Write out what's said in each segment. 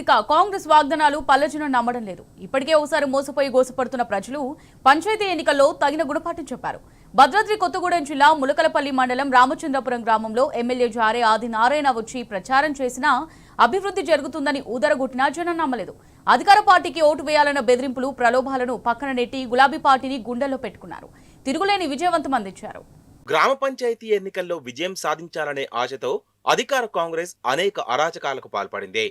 ఇక కాంగ్రెస్ వాగ్దానాలు పల్లెజనం నమ్మడం లేదు. ఇప్పటికే ఒకసారి మోసపోయి గోసపడుతున్న ప్రజలు పంచాయతీ ఎన్నికల్లో తగిన గుణపాఠం చెప్పారు. భద్రాద్రి కొత్తగూడెం జిల్లా ములకలపల్లి మండలం రామచంద్రపురం గ్రామంలో ఎమ్మెల్యే జారే ఆది నారాయణ వచ్చి ప్రచారం చేసినా అభివృద్ధి జరుగుతుందని ఊదరగొట్టినా జనం నమ్మలేదు. అధికార పార్టీకి ఓటు వేయాలన్న బెదిరింపులు ప్రలోభాలను పక్కన నెట్టి గులాబీ పార్టీని గుండెల్లో పెట్టుకున్నారు. తిరుగులేని విజయవంతం అందించారు. గ్రామ పంచాయతీ ఎన్నికల్లో విజయం సాధించాలనే ఆశతో అధికార కాంగ్రెస్ అనేక అరాచకాలకు పాల్పడింది.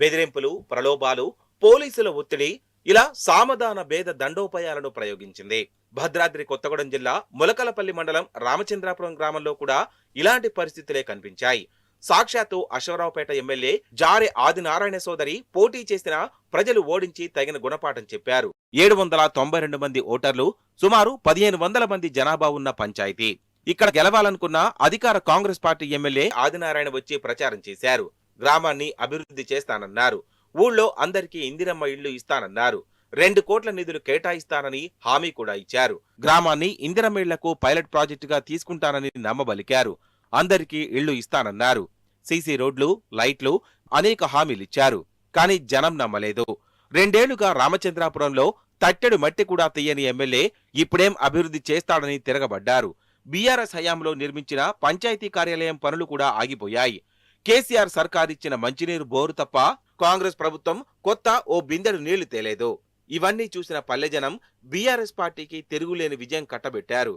బెదిరింపులు ప్రలోభాలు పోలీసుల ఒత్తిడి ఇలా సామధాన భేద దండోపాయాలను ప్రయోగించింది. భద్రాద్రి కొత్తగూడెం జిల్లా ములకలపల్లి మండలం రామచంద్రాపురం గ్రామంలో కూడా ఇలాంటి పరిస్థితులే కనిపించాయి. సాక్షాత్తు అశ్వరావుపేట ఎమ్మెల్యే జారి ఆదినారాయణ సోదరి పోటీ చేసిన ప్రజలు ఓడించి తగిన గుణపాఠం చెప్పారు. ఏడు వందల తొంభై రెండు మంది ఓటర్లు సుమారు పదిహేను వందల మంది జనాభా ఉన్న పంచాయతీ. ఇక్కడ గెలవాలనుకున్న అధికార కాంగ్రెస్ పార్టీ ఎమ్మెల్యే ఆదినారాయణ వచ్చి ప్రచారం చేశారు. గ్రామాన్ని అభివృద్ధి చేస్తానన్నారు. ఊళ్ళో అందరికీ ఇందిరమ్మ ఇళ్ళు ఇస్తానన్నారు. రెండు కోట్ల నిధులు కేటాయిస్తానని హామీ కూడా ఇచ్చారు. గ్రామాన్ని ఇందిరమ్మ ఇళ్ళకు పైలట్ ప్రాజెక్టుగా తీసుకుంటానని నమ్మబలికారు. అందరికీ ఇళ్ళు ఇస్తానన్నారు. సీసీ రోడ్లు లైట్లు అనేక హామీలిచ్చారు కానీ జనం నమ్మలేదు. రెండేళ్ళుగా రామచంద్రాపురంలో తట్టెడు మట్టి కూడా తీయని ఎమ్మెల్యే ఇప్పుడేం అభివృద్ధి చేస్తాడని తిరగబడ్డారు. బీఆర్ఎస్ హయాంలో నిర్మించిన పంచాయతీ కార్యాలయం పనులు కూడా ఆగిపోయాయి. కేసీఆర్ సర్కార్ ఇచ్చిన మంచినీరు బోరు తప్ప కాంగ్రెస్ ప్రభుత్వం కొత్త ఓ బిందెడు నీళ్ళు తేలేదు. ఇవన్నీ చూసిన పల్లెజనం బీఆర్ఎస్ పార్టీకి తిరుగులేని విజయం కట్టబెట్టారు.